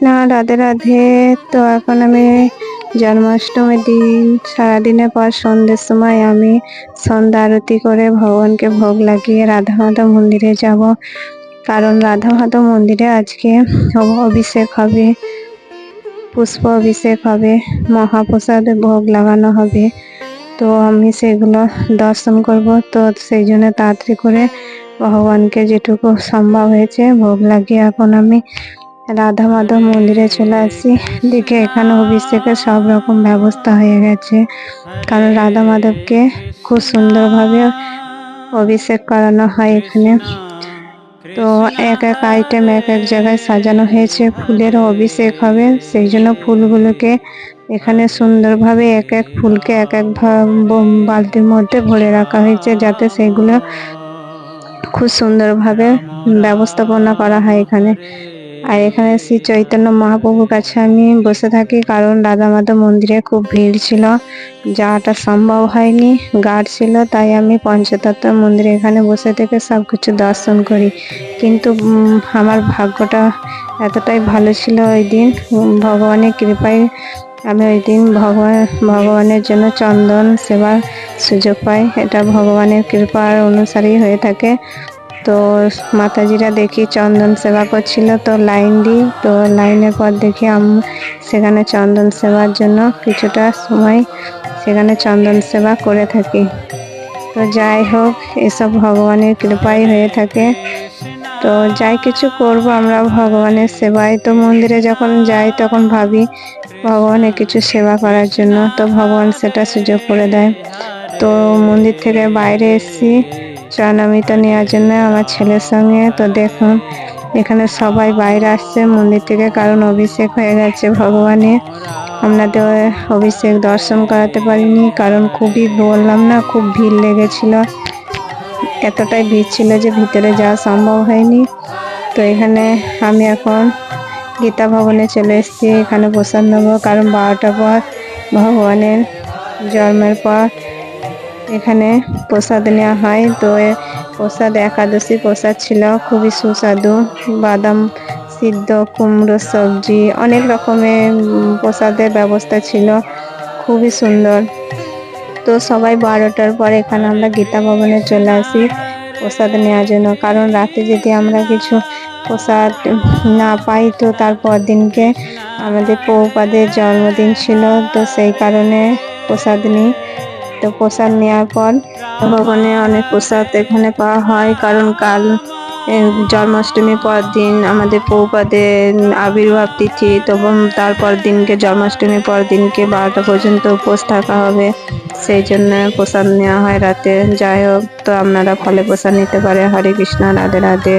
কৃষ্ণ রাধে রাধে। তো এখন আমি জন্মাষ্টমীর দিন, সারাদিনের পর সন্ধ্যের সময় আমি সন্ধ্যা আরতি করে ভগবানকে ভোগ লাগিয়ে রাধা মাধব মন্দিরে যাব। কারণ রাধা মাধব মন্দিরে আজকে অভিষেক হবে, পুষ্প অভিষেক হবে, মহাপ্রসাদে ভোগ লাগানো হবে। তো আমি সেগুলো দর্শন করব। তো সেই জন্য তাড়াতাড়ি করে ভগবানকে যেটুকু সম্ভব হয়েছে ভোগ লাগিয়ে এখন আমি রাধা মাধব মন্দিরে চলে আসি। দেখে এখানে অভিষেকের সব রকম ব্যবস্থা হয়ে গেছে। কারণ রাধা মাধবকে খুব সুন্দরভাবে অভিষেক করানো হয় এখানে। তো এক এক আইটেম এক এক জায়গায় সাজানো হয়েছে। ফুলেরও অভিষেক হবে। সেই জন্য ফুলগুলোকে এখানে সুন্দরভাবে এক এক ফুলকে এক এক বালতির মধ্যে ভরে রাখা হয়েছে যাতে সেগুলো খুব সুন্দরভাবে ব্যবস্থাপনা করা হয় এখানে। আর এখানে শ্রী চৈতন্য মহাপ্রভুর কাছে আমি বসে থাকি, কারণ রাধা মাধব মন্দিরে খুব ভিড় ছিল। যাওয়াটা সম্ভব হয়নি গার্ড ছিল, তাই আমি পঞ্চতত্ত্ব মন্দিরে এখানে বসে থেকে সব কিছু দর্শন করি। কিন্তু আমার ভাগ্যটা এতটাই ভালো ছিল ওই দিন ভগবানের কৃপায় আমি ওই দিন ভগবান, ভগবানের জন্য চন্দন সেবার সুযোগ পাই। এটা ভগবানের কৃপার অনুসারেই হয়ে থাকে। তো মাতাজিরা দেখি চন্দন সেবা করছিল তো লাইন দিই। তো লাইনের পর দেখি আম, সেখানে চন্দন সেবার জন্য কিছুটা সময় সেখানে চন্দন সেবা করে থাকি। তো যাই হোক, এসব ভগবানের কৃপাই হয়ে থাকে। তো যাই কিছু করব আমরা ভগবানের সেবায়। তো মন্দিরে যখন যাই তখন ভাবি ভগবানের কিছু সেবা করার জন্য। তো ভগবান সেটা সুযোগ করে দেয়। তো মন্দির থেকে বাইরে এসেছি। চরণামিত নেওয়ার জন্য আমার ছেলের সঙ্গে। তো দেখুন, এখানে সবাই বাইরে আসছে মন্দির থেকে, কারণ অভিষেক হয়ে গেছে ভগবানের। আপনাদের অভিষেক দর্শন করাতে পারিনি, কারণ খুবই বললাম না, খুব ভিড় লেগেছিল। এতটাই ভিড় ছিল যে ভিতরে যাওয়া সম্ভব হয়নি। তো এখানে আমি এখন গীতা ভবনে চলে এসেছি, এখানে প্রসাদ নেব, কারণ বারোটার পর ভগবানের জন্মের পর এখানে প্রসাদ নেওয়া হয়। তো প্রসাদ একাদশী প্রসাদ ছিল। খুবই সুস্বাদু। বাদাম সিদ্ধ, কুমড়ো সবজি, অনেক রকমের প্রসাদের ব্যবস্থা ছিল। খুবই সুন্দর। তো সবাই বারোটার পর এখানে আমরা গীতা ভবনে চলে আসি প্রসাদ নেওয়ার জন্য। কারণ রাতে যদি আমরা কিছু প্রসাদ না পাই, তো তারপর দিনকে আমাদের পৌপাদের জন্মদিন ছিল। তো সেই কারণে প্রসাদ নিই। তো প্রসাদ নেওয়ার পর ভবনে অনেক প্রসাদ এখানে পাওয়া হয়। কারণ কাল এ, জন্মাষ্টমীর পর দিন আমাদের পৌপাদের আবির্ভাব তিথি তো উম, তারপর দিনকে জন্মাষ্টমীর পর দিনকে বারোটা পর্যন্ত উপোস থাকা হবে। সেই জন্য প্রসাদ নেওয়া হয় রাতে। যাই হোক তো আপনারা ফলে প্রসাদ নিতে পারে। হরে কৃষ্ণ রাধে রাধে।